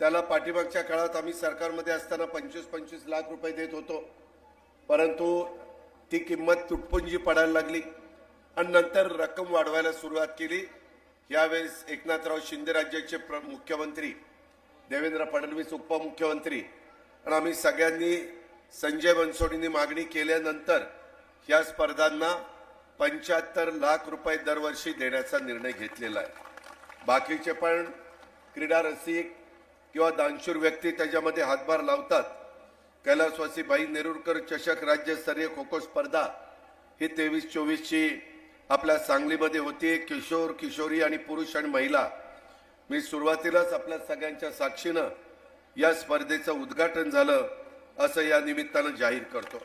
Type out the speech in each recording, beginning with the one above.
त्याला पाठीमागच्या काळात आम्ही सरकारमध्ये असताना पंचवीस पंचवीस लाख रुपये देत होतो. परंतु ती किंमत तुटपुंजी पडायला लागली आणि नंतर रक्कम वाढवायला सुरुवात केली. यावेळेस एकनाथराव शिंदे राज्याचे प्र मुख्यमंत्री देवेंद्र फडणवीस उपमुख्यमंत्री आणि आम्ही सगळ्यांनी संजय बनसोडींनी मागणी केल्यानंतर या स्पर्धांना पंच्याहत्तर लाख रुपये दरवर्षी देण्याचा निर्णय घेतलेला आहे. बाकीचे पण क्रीडा रसिक किंवा दानशूर व्यक्ती त्याच्यामध्ये हातभार लावतात. कैलासवासी बाई नेरुरकर चषक राज्यस्तरीय खो खो स्पर्धा ही तेवीस चोवीसची आपल्या सांगलीमध्ये होती. किशोर किशोरी आणि पुरुष आणि महिला. मी सुरुवातीलाच आपल्या सगळ्यांच्या साक्षीनं या स्पर्धेचं उद्घाटन झालं असं या निमित्तानं जाहीर करतो.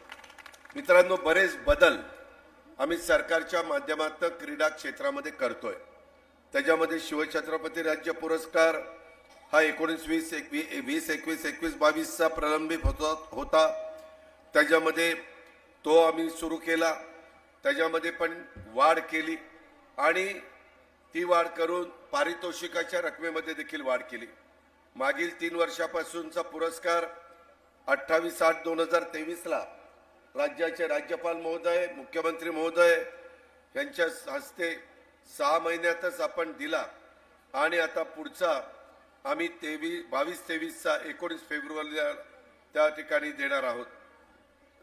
मित्रांनो बरेच बदल आम्ही सरकारच्या माध्यमातून क्रीडा क्षेत्रामध्ये करतोय. त्याच्यामध्ये शिवछत्रपती राज्य पुरस्कार हा एकोणीस वीस एकवीस वीस एकवीस एकवीस बावीसचा प्रलंबित होता होता. त्याच्यामध्ये तो आम्ही सुरू केला. त्याच्यामध्ये पण वाढ केली आणि ती वाढ करून पारितोषिकाच्या रकमेमध्ये देखील वाढ केली. मागील तीन वर्षापासूनचा पुरस्कार अठ्ठावीस आठ दोन हजार तेवीसला राज्याचे राज्यपाल महोदय मुख्यमंत्री महोदय यांच्या हस्ते सहा महिन्यातच आपण दिला. आणि आता पुढचा आम्ही तेवीस बावीस तेवीसचा एकोणीस फेब्रुवारीला त्या ठिकाणी देणार आहोत.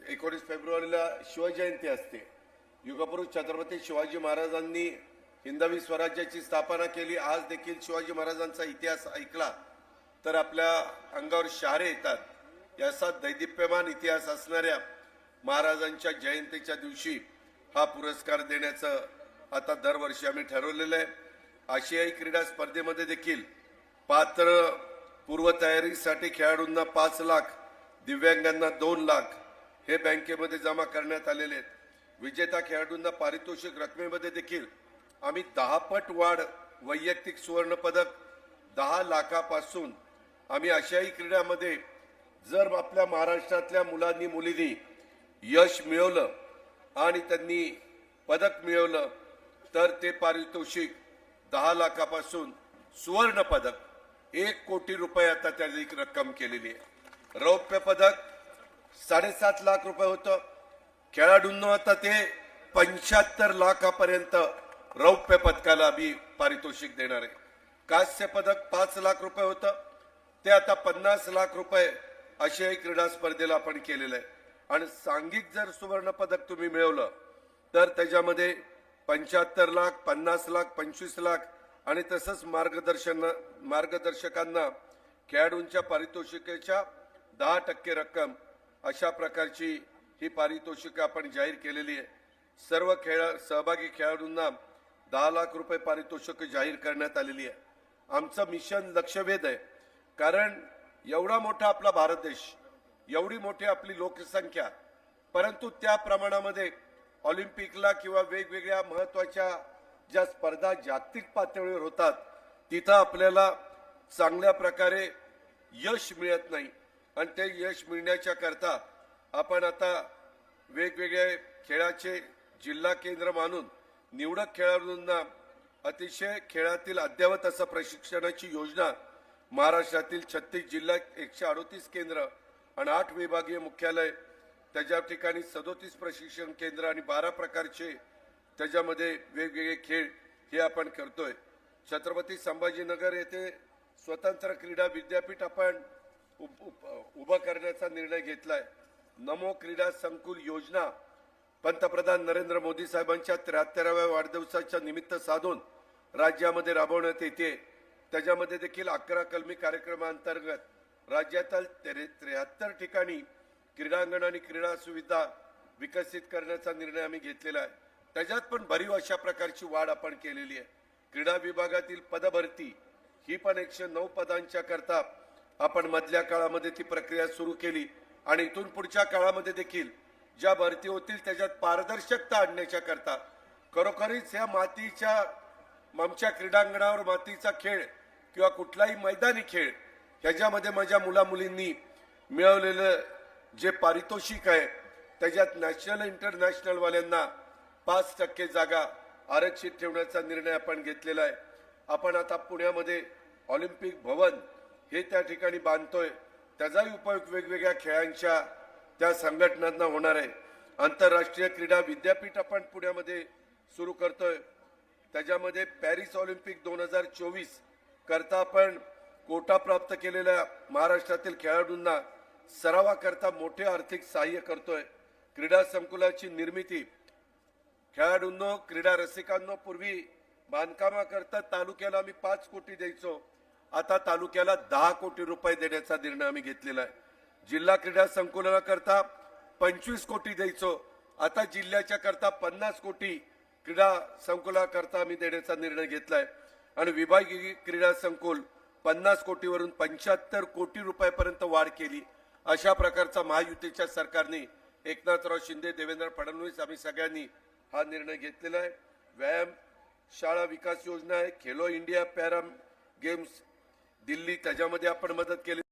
एकोणीस फेब्रुवारीला शिवजयंती असते. युगपुरुष छत्रपती शिवाजी महाराजांनी हिंदवी स्वराज्याची स्थापना केली. आज देखील शिवाजी महाराजांचा इतिहास ऐकला तर आपल्या अंगावर शहारे येतात. याचा दैदिप्यमान इतिहास असणाऱ्या महाराजांच्या जयंतीच्या दिवशी हा पुरस्कार देण्याचं आता दरवर्षी आम्ही ठरवलेलं आहे. आशियाई क्रीडा स्पर्धेमध्ये देखील पात्र पूर्वतयारीसाठी खेळाडूंना पाच लाख दिव्यांगांना दोन लाख हे बँकेमध्ये जमा करण्यात आलेले आहेत. विजेता खेळाडूंना पारितोषिक रकमेमध्ये देखील आम्ही दहापट वाढ वैयक्तिक सुवर्णपदक दहा लाखापासून आम्ही आशियाई क्रीडामध्ये जर आपल्या महाराष्ट्रातल्या मुलांनी मुलींनी यश मिळवलं आणि त्यांनी पदक मिळवलं तर ते पारितोषिक दहा लाखापासून सुवर्णपदक एक कोटी रुपये आता त्याची रक्कम केलेली आहे. रौप्य पदक साडेसात लाख रुपये होतं. खेळाडूंना आता ते पंच्याहत्तर लाखापर्यंत रौप्य पदकाला आम्ही पारितोषिक देणार आहे. कांस्य पदक पाच लाख रुपये होतं. ते आता पन्नास लाख रुपये आशियाई क्रीडा स्पर्धेला आपण केलेलं आहे. आणि सांघिक जर सुवर्ण पदक तुम्ही मिळवलं तर त्याच्यामध्ये पंच्याहत्तर लाख पन्नास लाख पंचवीस लाख आणि तसंच मार्गदर्शन मार्गदर्शकांना खेळाडूंच्या पारितोषिकेच्या दहा टक्के रक्कम अशा प्रकारची ही पारितोषिकं आपण जाहीर केलेली आहे. सर्व खेळा सहभागी खेळाडूंना दहा लाख रुपये पारितोषिक जाहीर करण्यात आलेली आहे. आमचं मिशन लक्षवेध आहे. कारण एवढा मोठा आपला भारत देश एवढी मोठी आपली लोकसंख्या परंतु त्या प्रमाणामध्ये ऑलिम्पिकला किंवा वेगवेगळ्या महत्त्वाच्या ज्या स्पर्धा जागतिक पातळीवर होतात तिथं आपल्याला चांगल्या प्रकारे यश मिळत नाही. आणि ते यश मिळण्याच्या करता आपण आता वेगवेगळे खेळाचे जिल्हा केंद्र मानून निवडक खेळाडूंना अतिशय खेळातील अद्ययावत असं प्रशिक्षणाची योजना महाराष्ट्रातील छत्तीस जिल्ह्यात एकशे अडोतीस केंद्र आणि आठ विभागीय मुख्यालय त्याच्या ठिकाणी सदोतीस प्रशिक्षण केंद्र आणि बारा प्रकारचे त्याच्यामध्ये वेगवेगळे खेळ हे आपण करतोय. छत्रपती संभाजीनगर येथे स्वतंत्र क्रीडा विद्यापीठ आपण उभं करण्याचा निर्णय घेतलाय. नमो क्रीडा संकुल योजना पंतप्रधान नरेंद्र मोदी साहेबांच्या त्र्याहत्तराव्या वाढदिवसाच्या निमित्त साधून राज्यामध्ये राबवण्यात येते. त्याच्यामध्ये देखील अकरा कलमी कार्यक्रमांतर्गत राज्यातील त्र्याहत्तर ठिकाणी क्रीडांगण आणि क्रीडा सुविधा विकसित करण्याचा निर्णय आम्ही घेतलेला आहे. त्याच्यात पण भरीव अशा प्रकारची वाढ आपण केलेली आहे. क्रीडा विभागातील पदभरती ही पण एकशे नऊ पदांच्या करता आपण मधल्या काळामध्ये ती प्रक्रिया सुरू केली आणि इथून पुढच्या काळामध्ये देखील ज्या भरती होतील त्याच्यात पारदर्शकता आणण्याच्या करता. खरोखरीच या मातीच्या आमच्या क्रीडांगणावर मातीचा खेळ किंवा कुठलाही मैदानी खेळ ह्याच्यामध्ये माझ्या मुला मुलींनी मिळवलेलं जे पारितोषिक आहे त्याच्यात नॅशनल इंटरनॅशनलवाल्यांना पाच टक्के जागा आरक्षित ठेवण्याचा निर्णय आपण घेतलेला आहे. आपण आता पुण्यामध्ये ऑलिम्पिक भवन हे त्या ठिकाणी बांधतोय. त्याचाही उपयोग वेगवेगळ्या खेळांच्या त्या संघटनांना होणार आहे. आंतरराष्ट्रीय क्रीडा विद्यापीठ आपण पुण्यामध्ये सुरू करतोय. त्याच्यामध्ये पॅरिस ऑलिम्पिक दोन हजार चोवीस करता आपण कोटा प्राप्त केलेल्या महाराष्ट्रातील खेळाडूंना सरावाकरता मोठे आर्थिक सहाय्य करतोय. क्रीडा संकुलाची निर्मिती खेळाडूंनो क्रीडा रसिकांनो पूर्वी बांधकामाकरता तालुक्याला आम्ही पाच कोटी द्यायचो. आता तालुक्याला दहा कोटी रुपये देण्याचा निर्णय आम्ही घेतलेला आहे. जिल्हा क्रीडा संकुलनाकरता पंचवीस कोटी द्यायचो. आता जिल्ह्याच्या करता पन्नास कोटी क्रीडा संकुलाकरता आम्ही देण्याचा निर्णय घेतलाय. आणि विभागीय क्रीडा संकुल पन्नास कोटीवरून पंच्याहत्तर कोटी रुपयापर्यंत वाढ केली. अशा प्रकारचा महायुतीच्या सरकारने एकनाथराव शिंदे देवेंद्र फडणवीस आम्ही सगळ्यांनी हा निर्णय घेतलेला आहे. व्यायाम शाळा विकास योजना आहे. Khelo India para games Delhi त्याच्यामध्ये आपण मदत केली.